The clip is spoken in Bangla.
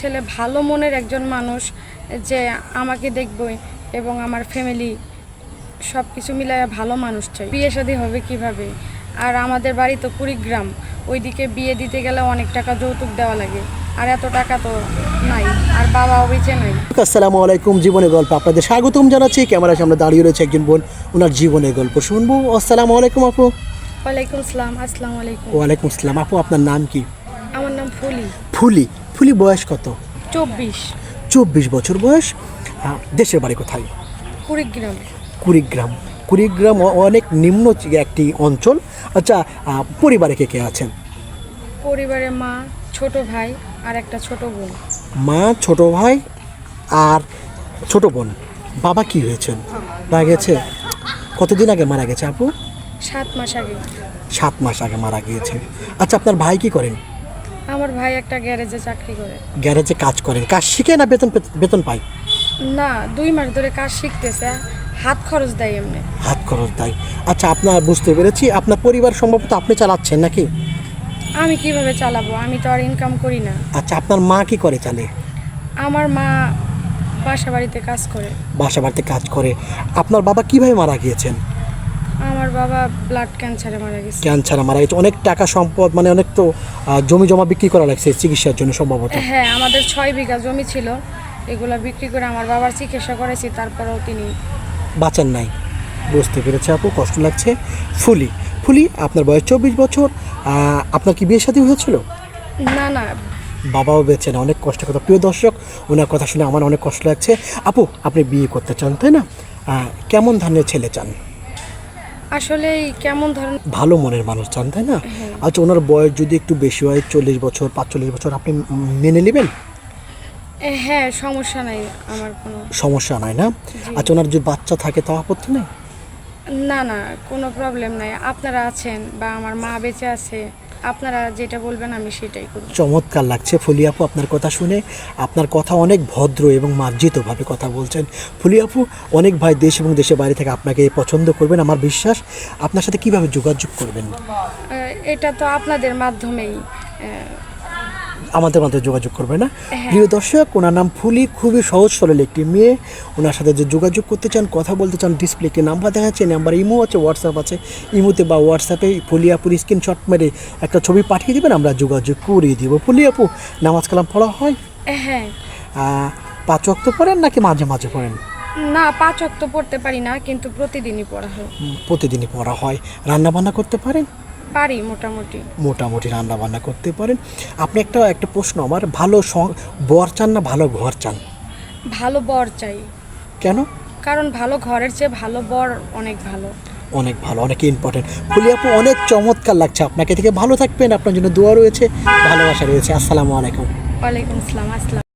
ছেলে ভালো মনের একজন মানুষ যে আমাকে দেখবে এবং আমার ফ্যামিলি সব কিছু মিলায় ভালো মানুষ চাই। বিয়ে শাদী হবে কীভাবে? আর আমাদের বাড়ি তো কুড়িগ্রাম ওইদিকে বিয়ে দিতে গেলে অনেক টাকা যৌতুক দেওয়া লাগে। আর এত টাকা তো নাই আর বাবাও বেঁচে নাই। আসসালামু আলাইকুম জীবনের গল্প আপনাদের স্বাগতম জানাচ্ছি। ক্যামেরার সামনে দাঁড়িয়ে রয়েছে একজন বোন ওনার জীবনের গল্প শুনব। আসসালামু আলাইকুম আপু। ওয়ালাইকুম আসসালাম আসসালামু আলাইকুম। ওয়ালাইকুম আসসালাম। আপু আপনার নাম কি? ফুলি। ফুলি? ফুলি বয়স কত? চব্বিশ। চব্বিশ বছর বয়স। দেশের বাড়ি কোথায়? কুড়িগ্রাম। কুড়িগ্রাম। কুড়িগ্রাম অনেক নিম্ন একটি অঞ্চল। আচ্ছা পরিবারে কে কে আছেন? পরিবারে মা ছোট ভাই আর একটা ছোট বোন। মা ছোট ভাই আর ছোট বোন। বাবা কি হয়েছেন? মারা গেছে? কতদিন আগে মারা গেছে আপু? সাত মাস আগে। সাত মাস আগে মারা গিয়েছে আচ্ছা আপনার ভাই কি করেন? আমার ভাই একটা গ্যারেজে চাকরি করে। গ্যারেজে কাজ করেন। কাজ শিখে না বেতন বেতন পায়? না দুই মাস ধরে কাজ শিখতেছে। হাত খরচ দেয় এমনি। হাত খরচ দেয়। আচ্ছা আপনার বুঝতে পেরেছি। আপনার পরিবার সম্ভবত আপনি চালাচ্ছেন নাকি? আমি কীভাবে চালাবো? আমি তো আর ইনকাম করি না। আচ্ছা আপনার মা কি করে চালে? আমার মা বাসা বাড়িতে কাজ করে। বাসা বাড়িতে কাজ করে। আপনার বাবা কীভাবে মারা গিয়েছেন? বাবা ব্লাড ক্যান্সারে মারা গেছে। ক্যান্সারে মারা গেছে। অনেক টাকা সম্পদ মানে অনেক তো জমি জমা বিক্রি করা লাগছে চিকিৎসার জন্য সম্ভবত। হ্যাঁ আমাদের ছয় বিঘা জমি ছিল। এগুলা বিক্রি করে আমার বাবার চিকিৎসা করেছি তারপরেও তিনি বাঁচান নাই। বুঝতে পেরেছে আপু কষ্ট লাগছে। ফুলি ফুলি আপনার বয়স চব্বিশ বছর আপনার কি বিয়ে সাথী হয়েছিল? না না। বাবাও বেঁচে না অনেক কষ্ট কথা। প্রিয় দর্শক ওনার কথা শুনে আমার অনেক কষ্ট লাগছে। আপু আপনি বিয়ে করতে চান তাই না? কেমন ধরনের ছেলে চান? আসলে কেমন ধরনের ভালো মনের মানুষ চান তাই না? আচ্ছা ওনার বয়স যদি একটু বেশি হয় চল্লিশ বছর পাঁচচল্লিশ বছর আপনি মেনে নেবেন? হ্যাঁ সমস্যা নাই আমার কোনো সমস্যা নাই না? আচ্ছা ওনার যদি বাচ্চা থাকে তা আপত্তি নেই? না না কোনো প্রবলেম নাই। আপনারা আছেন বা আমার মা বেঁচে আছে আপনারা যেটা বলবেন আমি সেটাই করব। চমৎকার লাগছে। ফুলি আপু আপনার কথা শুনে আপনার কথা অনেক ভদ্র এবং মার্জিতভাবে কথা বলছেন। ফুলি আপু অনেক ভাই দেশ এবং দেশের বাইরে থেকে আপনাকে পছন্দ করবেন আমার বিশ্বাস। আপনার সাথে কীভাবে যোগাযোগ করবেন? এটা তো আপনাদের মাধ্যমেই আমাদের মাধ্যমে যোগাযোগ করবে না। প্রিয় দর্শক ওনার নাম ফুলি খুবই সহজ সরল একটি মেয়ে। ওনার সাথে যে যোগাযোগ করতে চান কথা বলতে চান ডিসপ্লেতে নাম্বার দেখা যাচ্ছে নাম্বার ইমো আছে হোয়াটসঅ্যাপ আছে। ইমোতে বা হোয়াটসঅ্যাপে ফুলি আপুর স্ক্রিনশট মেরে একটা ছবি পাঠিয়ে দেবেন আমরা যোগাযোগ করিয়ে দিব। ফুলি আপু নামাজ কালাম পড়া হয়? হ্যাঁ। পাঁচ অক্ত পড়েন নাকি মাঝে মাঝে পড়েন? না পাঁচ অক্ত পড়তে পারি না কিন্তু প্রতিদিনই পড়া হয়। প্রতিদিনই পড়া হয়। রান্না বান্না করতে পারেন? পারি মোটামুটি। মোটামুটি রান্না বান্না করতে পারেন। আপনি একটা একটা প্রশ্ন আমার ভালো বর চান না ভালো ঘর চান? ভালো বর চাই। কেন? কারণ ভালো ঘরের চেয়ে ভালো বর অনেক ভালো। অনেক ভালো অনেক ইম্পর্টেন্ট ফুলি আপু অনেক চমৎকার লাগছে। আপনাকে থেকে ভালো থাকবেন। আপনার জন্য দোয়া রয়েছে ভালোবাসা রয়েছে। আসসালামু আলাইকুম। ওয়ালাইকুম আসসালাম আসসালাম।